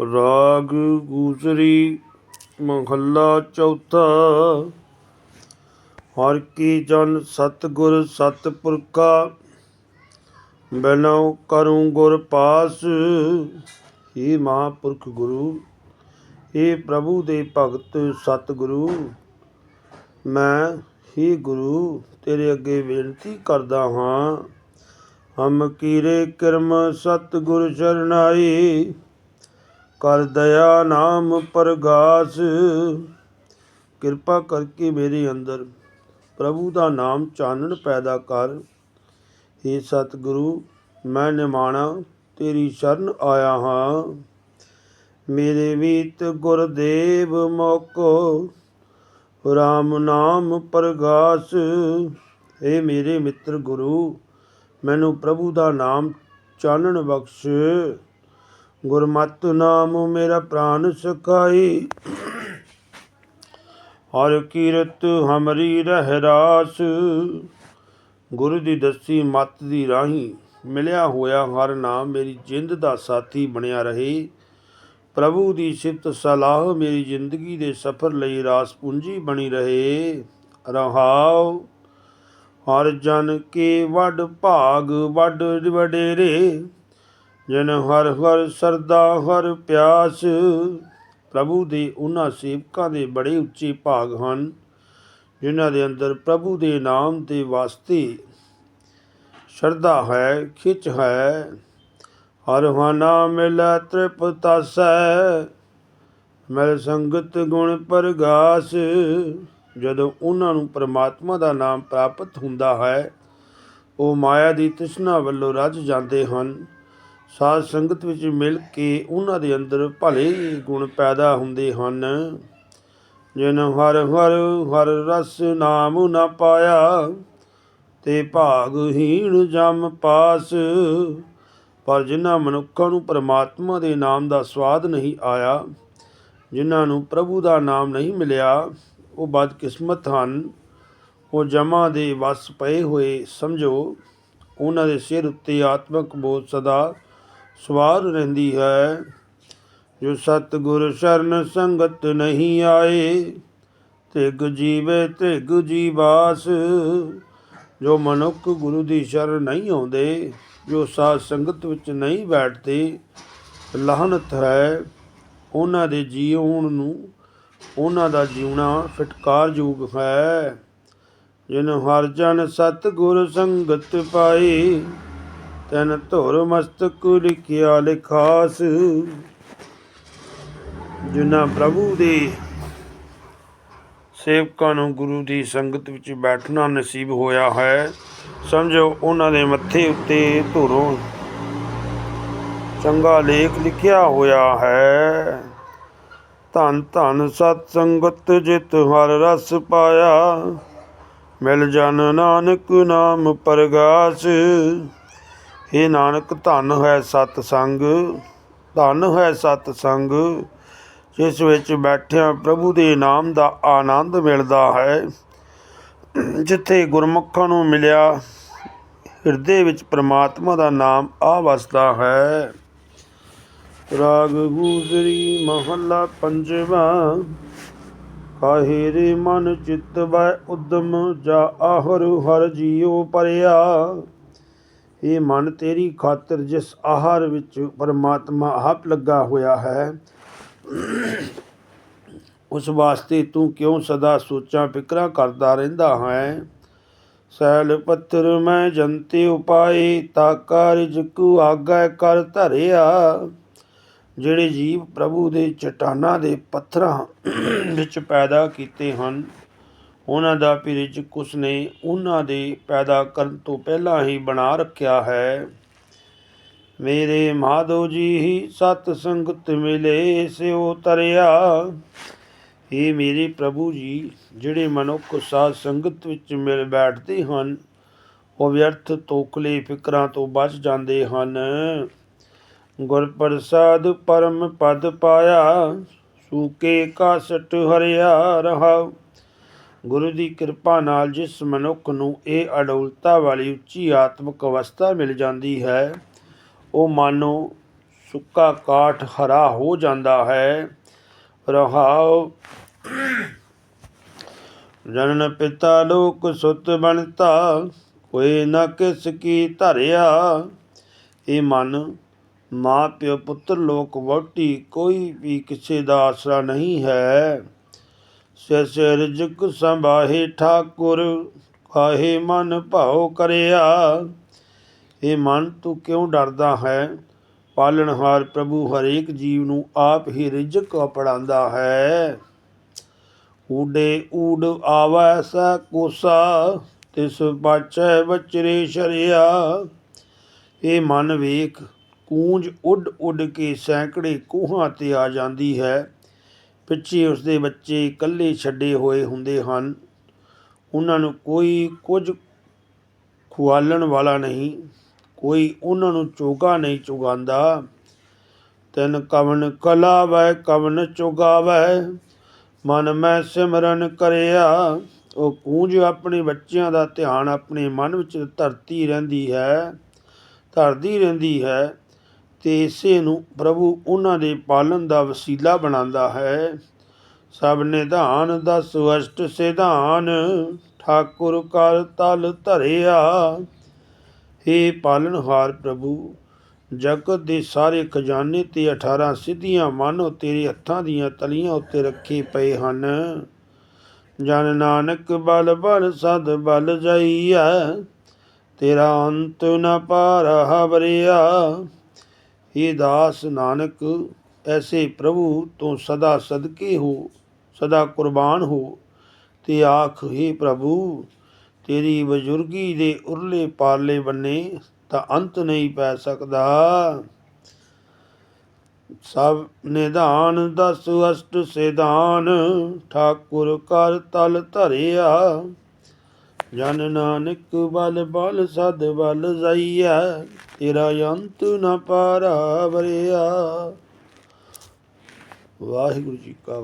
ਰਾਗ ਗੂਸਰੀ ਮਹੱਲਾ ਚੌਥਾ। ਹਰ ਕੀ ਜਨ ਸਤਿਗੁਰ ਸਤਿਪੁਰਖਾ, ਬਿਨਉ ਕਰੂੰ ਗੁਰ ਪਾਸ। ਹੀ ਮਹਾਂਪੁਰਖ ਗੁਰੂ ਇਹ ਪ੍ਰਭੂ ਦੇ ਭਗਤ ਸਤਿਗੁਰੂ। ਮੈਂ ਹੀ ਗੁਰੂ, ਤੇਰੇ ਅੱਗੇ ਬੇਨਤੀ ਕਰਦਾ ਹਾਂ। ਹਮ ਕੀਰੇ ਕਰਮ ਸਤਿਗੁਰ ਚਰਨਾਈ ਕਰ ਦਇਆ ਨਾਮ ਪ੍ਰਗਾਸ। ਕਿਰਪਾ ਕਰਕੇ ਮੇਰੇ ਅੰਦਰ ਪ੍ਰਭੂ ਦਾ ਨਾਮ ਚਾਨਣ ਪੈਦਾ ਕਰ। हे ਸਤਿਗੁਰੂ, ਮੈਂ ਨਿਮਾਣਾ, ਤੇਰੀ ਸ਼ਰਨ ਆਇਆ ਹਾਂ। ਮੇਰੇ ਵੀਤ ਗੁਰਦੇਵ ਮੋਕੋ RAM ਨਾਮ ਪ੍ਰਗਾਸ। ਏ ਮੇਰੇ ਮਿੱਤਰ ਗੁਰੂ, ਮੈਨੂੰ ਪ੍ਰਭੂ ਦਾ ਨਾਮ ਚਾਨਣ ਬਖਸ਼। ਗੁਰਮਤਿ ਨਾਮ ਮੇਰਾ ਪ੍ਰਾਨ ਸਖਾਈ। ਹਰ ਕੀਰਤ ਹਮਰੀ ਰਹਿ ਰਾਸ। ਗੁਰੂ ਦੀ ਦੱਸੀ ਮੱਤ ਦੀ ਰਾਹੀਂ ਮਿਲਿਆ ਹੋਇਆ ਹਰ ਨਾਮ ਮੇਰੀ ਜਿੰਦ ਦਾ ਸਾਥੀ ਬਣਿਆ ਰਹੇ। ਪ੍ਰਭੂ ਦੀ ਸਿਫਤ ਸਲਾਹ ਮੇਰੀ ਜ਼ਿੰਦਗੀ ਦੇ ਸਫ਼ਰ ਲਈ ਰਾਸ ਪੂੰਜੀ ਬਣੀ ਰਹੇ। ਰਹਾਉ, ਹਰ ਜਨ ਕੇ ਵੱਡ ਭਾਗ ਵੱਡ ਵਡੇਰੇ। ਜਨ ਹਰ ਹਰ ਸਰਦਾ ਹਰ ਪਿਆਸ, ਪ੍ਰਭੂ ਦੇ ਉਹਨਾਂ ਸੇਵਕਾਂ ਦੇ ਬੜੇ ਉੱਚੇ ਭਾਗ ਹਨ, ਜਿਨ੍ਹਾਂ ਦੇ ਅੰਦਰ ਪ੍ਰਭੂ ਦੇ ਨਾਮ ਦੇ ਵਾਸਤੇ ਸ਼ਰਧਾ ਹੈ, ਖਿੱਚ ਹੈ। ਹਰ ਹਾਨਾ ਮਿਲੈ ਤ੍ਰਿਪਤਾਸੈ ਮਿਲ ਸੰਗਤ ਗੁਣ ਪ੍ਰਗਾਸ। ਜਦੋਂ ਉਹਨਾਂ ਨੂੰ ਪ੍ਰਮਾਤਮਾ ਦਾ ਨਾਮ ਪ੍ਰਾਪਤ ਹੁੰਦਾ ਹੈ, ਉਹ ਮਾਇਆ ਦੀ ਤ੍ਰਿਸ਼ਨਾ ਵੱਲੋਂ ਰੱਜ ਜਾਂਦੇ ਹਨ। ਸਾਧ ਸੰਗਤ ਵਿੱਚ ਮਿਲ ਕੇ ਉਹਨਾਂ ਦੇ ਅੰਦਰ ਭਲੇ ਗੁਣ ਪੈਦਾ ਹੁੰਦੇ ਹਨ। ਜਿਨ ਹਰ ਹਰ ਹਰ ਰਸ ਨਾਮ ਨਾ ਪਾਇਆ, ਤੇ ਭਾਗਹੀਣ ਜਮ ਪਾਸ। ਪਰ ਜਿਨ੍ਹਾਂ ਮਨੁੱਖਾਂ ਨੂੰ ਪਰਮਾਤਮਾ ਦੇ ਨਾਮ ਦਾ ਸਵਾਦ ਨਹੀਂ ਆਇਆ, ਜਿਨ੍ਹਾਂ ਨੂੰ ਪ੍ਰਭੂ ਦਾ ਨਾਮ ਨਹੀਂ ਮਿਲਿਆ, ਉਹ ਬਦਕਿਸਮਤ ਹਨ। ਉਹ ਜਮਾ ਦੇ ਵਸ ਪਏ ਹੋਏ, ਸਮਝੋ, ਉਹਨਾਂ ਦੇ ਸਿਰ ਉੱਤੇ ਆਤਮਕ ਬੋਧ ਸਦਾ ਸਵਾਰ ਰਹਿੰਦੀ ਹੈ। ਜੋ ਸਤਿਗੁਰ ਸ਼ਰਨ ਸੰਗਤ ਨਹੀਂ ਆਏ, ਤਿਗ ਜੀਵੇ ਤਿਗ ਜੀਵਾਸ। ਜੋ ਮਨੁੱਖ ਗੁਰੂ ਦੀ ਸ਼ਰਨ ਨਹੀਂ ਆਉਂਦੇ, ਜੋ ਸਾਧ ਸੰਗਤ ਵਿੱਚ ਨਹੀਂ ਬੈਠਦੇ, ਲਾਹਨਤ ਹੈ। ਉਹਨਾਂ ਦੇ ਜੀਵਨ ਨੂੰ, ਉਹਨਾਂ ਦਾ ਜਿਉਣਾ ਫਟਕਾਰਯੋਗ ਹੈ। ਜਿਨ ਹਰ ਜਨ ਸਤਿਗੁਰ ਸੰਗਤ ਪਾਈ ਤਨ ਧੁਰ ਮਸਤਕ ਲਿਖਿਆ ਲਿਖਾਸ। ਜਿਨ੍ਹਾਂ ਪ੍ਰਭੂ ਦੇ ਸੇਵਕਾਂ ਨੂੰ ਗੁਰੂ ਦੀ ਸੰਗਤ ਵਿੱਚ ਬੈਠਣਾ ਨਸੀਬ ਹੋਇਆ ਹੈ, ਸਮਝੋ ਉਹਨਾਂ ਦੇ ਮੱਥੇ ਉੱਤੇ ਧੁਰੋਂ ਚੰਗਾ ਲੇਖ ਲਿਖਿਆ ਹੋਇਆ ਹੈ। ਧੰਨ ਧੰਨ ਸਤ ਸੰਗਤ ਜਿਤ ਹਰ ਰਸ ਪਾਇਆ, ਮਿਲ ਜਨ ਨਾਨਕ ਨਾਮ ਪ੍ਰਗਾਸ। ਇਹ ਨਾਨਕ, ਧਨ ਹੈ ਸਤ ਸੰਗ ਧੰਨ ਹੈ ਸਤ ਸੰਗ ਜਿਸ ਵਿੱਚ ਬੈਠਿਆਂ ਪ੍ਰਭੂ ਦੇ ਨਾਮ ਦਾ ਆਨੰਦ ਮਿਲਦਾ ਹੈ। ਜਿੱਥੇ ਗੁਰਮੁਖਾਂ ਨੂੰ ਮਿਲਿਆ, ਹਿਰਦੇ ਵਿੱਚ ਪ੍ਰਮਾਤਮਾ ਦਾ ਨਾਮ ਆ ਵਸਦਾ ਹੈ। ਰਾਗ ਗੂਜਰੀ ਮਹੱਲਾ ਪੰਜਵਾਂ, ਕਾਹੇ ਰੇ ਮਨ ਚਿੱਤ ਵੈ ਉਦਮ, ਜਾ ਆਹਰ ਹਰ ਜੀਉ ਪਰਿਆ। ਇਹ ਮਨ ਤੇਰੀ ਖਾਤਰ ਜਿਸ ਆਹਾਰ ਵਿੱਚ ਪਰਮਾਤਮਾ ਆਪ ਲੱਗਾ ਹੋਇਆ ਹੈ, ਉਸ ਵਾਸਤੇ ਤੂੰ ਕਿਉਂ ਸਦਾ ਸੋਚਾਂ ਫਿਕਰਾਂ ਕਰਦਾ ਰਹਿੰਦਾ ਹੈ? ਸੈਲ ਪੱਥਰ ਮੈਂ ਜੰਤੇ ਉਪਾਏ, ਤਾ ਕਾਰਜ ਕੂ ਆਗੈ ਕਰ ਧਰਿਆ। ਜਿਹੜੇ ਜੀਵ ਪ੍ਰਭੂ ਦੇ ਚਟਾਨਾਂ ਦੇ ਪੱਥਰਾਂ ਵਿੱਚ ਪੈਦਾ ਕੀਤੇ ਹਨ ਉਹਨਾਂ ਦਾ ਪਿਰਜ ਕੁਸ ਨੇ ਉਹਨਾਂ ਦੇ ਪੈਦਾ ਕਰਨ ਤੋਂ ਪਹਿਲਾਂ ਹੀ ਬਣਾ ਰੱਖਿਆ ਹੈ। ਮੇਰੇ ਮਾਧੋ ਜੀ ਹੀ ਸਤ ਸੰਗਤ ਮਿਲੇ ਸਿਓ ਤਰਿਆ। ਇਹ ਮੇਰੇ ਪ੍ਰਭੂ ਜੀ, ਜਿਹੜੇ ਮਨੁੱਖ ਸਾਧ ਸੰਗਤ ਵਿੱਚ ਮਿਲ ਬੈਠਦੇ ਹਨ, ਉਹ ਵਿਅਰਥ ਤੋਖਲੇ ਫਿਕਰਾਂ ਤੋਂ ਬਚ ਜਾਂਦੇ ਹਨ। ਗੁਰ ਪ੍ਰਸਾਦ ਪਰਮ ਪਦ ਪਾਇਆ, ਸੂਕੇ ਕਾਸਟ ਹਰਿਆ ਰਹਾ। ਗੁਰੂ ਦੀ ਕਿਰਪਾ ਨਾਲ ਜਿਸ ਮਨੁੱਖ ਨੂੰ ਇਹ ਅਡੋਲਤਾ ਵਾਲੀ ਉੱਚੀ ਆਤਮਿਕ ਅਵਸਥਾ ਮਿਲ ਜਾਂਦੀ ਹੈ, ਉਹ ਮਾਨੋ ਸੁੱਕਾ ਕਾਠ ਹਰਾ ਹੋ ਜਾਂਦਾ ਹੈ। ਰਹਾਉ। ਜਨਨ ਪਿਤਾ ਲੋਕ ਸੁਤ ਬਣਤਾ, ਕੋਈ ਨਾ ਕਿਸ ਕੀ ਧਰਿਆ। ਇਹ ਮਨ, ਮਾਂ ਪਿਓ ਪੁੱਤਰ ਲੋਕ ਵਹੁਟੀ ਕੋਈ ਵੀ ਕਿਸੇ ਦਾ ਆਸਰਾ ਨਹੀਂ ਹੈ। ਸਿਸ ਰਿਜਕ ਸੰਭਾਹੇ ਠਾਕੁਰ, ਕਾਹੇ ਮਨ ਭਾਉ ਕਰਿਆ। ਇਹ ਮਨ, ਤੂੰ ਕਿਉਂ ਡਰਦਾ ਹੈ? ਪਾਲਣਹਾਰ ਪ੍ਰਭੂ ਹਰੇਕ ਜੀਵ ਨੂੰ ਆਪ ਹੀ ਰਿਜਕ ਪੜਾਉਂਦਾ ਹੈ। ਊਡੇ ਊਡ ਆਵੈ ਸੈ ਕੋਸਾ, ਤਿਸ ਬਾਚੈ ਬਚਰੇ ਸ਼ਰਿਆ। ਇਹ ਮਨ ਵੇਖ, ਕੂੰਜ ਉੱਡ ਉੱਡ ਕੇ ਸੈਂਕੜੇ ਕੋਹਾਂ ਤੇ ਆ ਜਾਂਦੀ ਹੈ। ਪਿੱਛੇ ਉਸਦੇ ਬੱਚੇ ਇਕੱਲੇ ਛੱਡੇ ਹੋਏ ਹੁੰਦੇ ਹਨ। ਉਹਨਾਂ ਨੂੰ ਕੋਈ ਕੁਝ ਖੁਆਲਣ ਵਾਲਾ ਨਹੀਂ, ਕੋਈ ਉਹਨਾਂ ਨੂੰ ਚੋਗਾ ਨਹੀਂ ਚੁਗਾਉਂਦਾ। ਤੈਨ ਕਵਨ ਕਲਾਵੈ, ਕਵਨ ਚੁਗਾਵੈ, ਮਨ ਮੈਂ ਸਿਮਰਨ ਕਰਿਆ। ਉਹ ਕੂੰਜ ਆਪਣੇ ਬੱਚਿਆਂ ਦਾ ਧਿਆਨ ਆਪਣੇ ਮਨ ਵਿੱਚ ਧਰਤੀ ਰਹਿੰਦੀ ਹੈ, ਧਰਦੀ ਰਹਿੰਦੀ ਹੈ। ਤੇ ਇਸੇ ਨੂੰ ਪ੍ਰਭੂ ਉਹਨਾਂ ਦੇ ਪਾਲਣ ਦਾ ਵਸੀਲਾ ਬਣਾਉਂਦਾ ਹੈ। ਸਭ ਨਿਧਾਨ ਦਾ ਅਸ਼ਟ ਸਿਧਾਨ, ਠਾਕੁਰ ਕਰ ਤਲ ਧਰਿਆ। हे ਪਾਲਣਹਾਰ ਪ੍ਰਭੂ, ਜਗਤ ਦੇ ਸਾਰੇ ਖਜ਼ਾਨੇ ਤੇ 18 ਸਿੱਧੀਆਂ ਮਾਨੋ ਤੇਰੇ ਹੱਥਾਂ ਦੀਆਂ ਤਲੀਆਂ ਉੱਤੇ ਰੱਖੇ ਪਏ ਹਨ। ਜਨ ਨਾਨਕ ਬਲ ਬਲ ਸਦ ਬਲ ਜਾਈਐ, ਤੇਰਾ ਅੰਤ ਨ ਪਾਰਹ ਵਰਿਆ हे ਦਾਸ ਨਾਨਕ, ਐਸੇ ਪ੍ਰਭੂ ਤੋਂ ਸਦਾ ਸਦਕੇ ਹੋ, ਸਦਾ ਕੁਰਬਾਨ ਹੋ। ਤੇ ਆਖ हे ਪ੍ਰਭੂ, ਤੇਰੀ ਬਜ਼ੁਰਗੀ ਦੇ ਉਰਲੇ ਪਾਰਲੇ ਬੰਨੇ ਤਾਂ ਅੰਤ ਨਹੀਂ ਪੈ ਸਕਦਾ। ਸਭ ਨਿਧਾਨ ਦਸ ਅਸ਼ਟ ਸਿਧਾਨ, ਠਾਕੁਰ ਕਰ ਤਲ ਧਰਿਆ। ਜਨ ਨਾਨਕ ਬਲ ਬਲ ਸਦ ਬਲ ਜਾਈਐ, ਤੇਰਾ ਅੰਤ ਨ ਪਾਰਾ ਵਰਿਆ। ਵਾਹਿਗੁਰੂ ਜੀ ਕਾ